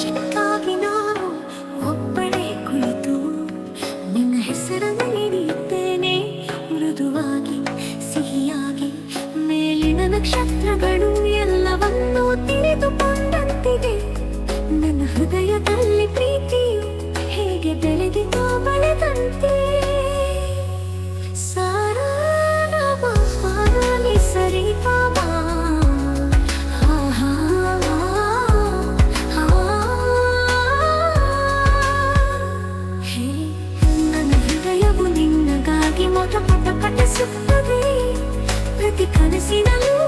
ಚಿಕ್ಕಾಗಿ ನಾನು ಮೃದುವಾಗಿ ಸಿಹಿಯಾಗಿ ಮೇಲಿನ ನಕ್ಷತ್ರಗಳು ನಿನ್ನಗಾಗಿ ಮೊಟ ಪಟ ಪಟಿಸುತ್ತದೆ ಪ್ರತಿ ಕನಸಿನಲ್ಲಿ ಅದು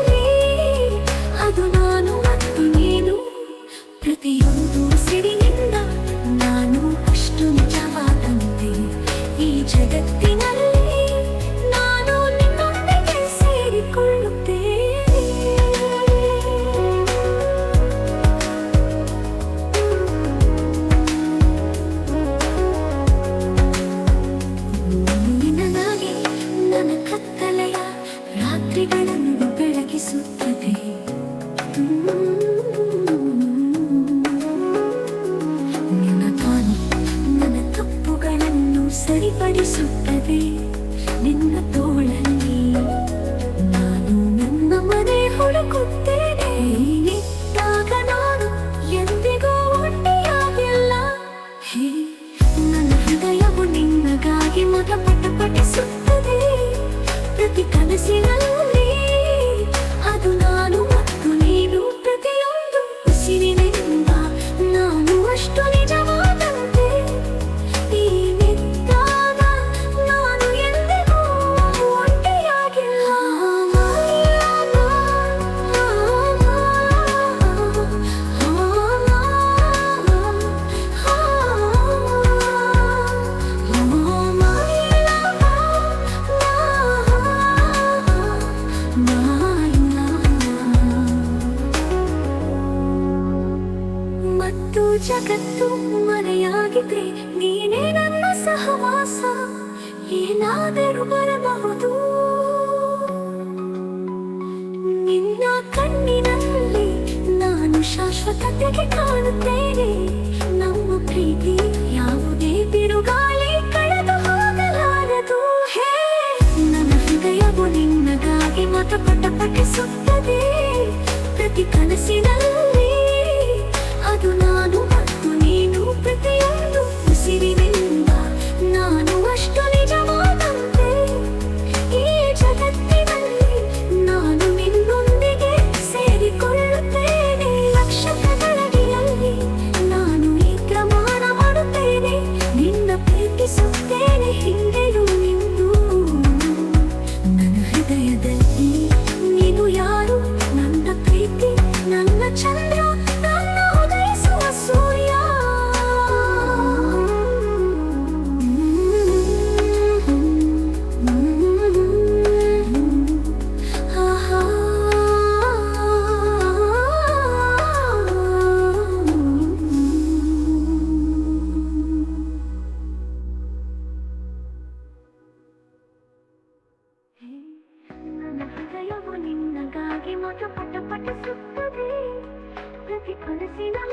ನಿನ್ನ ಧ್ವನಿ ತಪ್ಪುಗಳನ್ನು ಸರಿಪಡಿಸುತ್ತದೆ. ನಿನ್ನ ತೋಳಲ್ಲಿ ನಾನು ನನ್ನ ಮನೆ ಹುಡುಕುತ್ತೇನೆ. ಹೇ, ನನ್ನ ಹೃದಯವು ನಿನ್ನಗಾಗಿ ಪ್ರತಿ ಕನಸಿನಲ್ಲಿ ಜಗತ್ತು ಮರೆಯಾಗಿದೆ ನೀನೇ ನನ್ನ ಸಹವಾಸ. ಏನಾದರೂ ಬರಬಹುದು? ನಿನ್ನ ಕಣ್ಣಿನಲ್ಲಿ ನಾನು ಶಾಶ್ವತತೆಗೆ ಕಾಣುತ್ತೇನೆ. ನಮ್ಮ ಪ್ರೀತಿ ಯಾವುದೇ ಬಿರುಗಾಳಿ ಕಳೆದು ಹೋಗಲಾರದು. ಹೇ, ನನ್ನ ಹೃದಯವು ನಿನ್ನಗಾಗಿ ಮತ ಪಟ ಪಟಿಸುತ್ತದೆ ಪ್ರತಿ ಕನಸಿನಲ್ಲಿ see me ಪ್ರತಿ ಕನಸಿನಲ್ಲಿ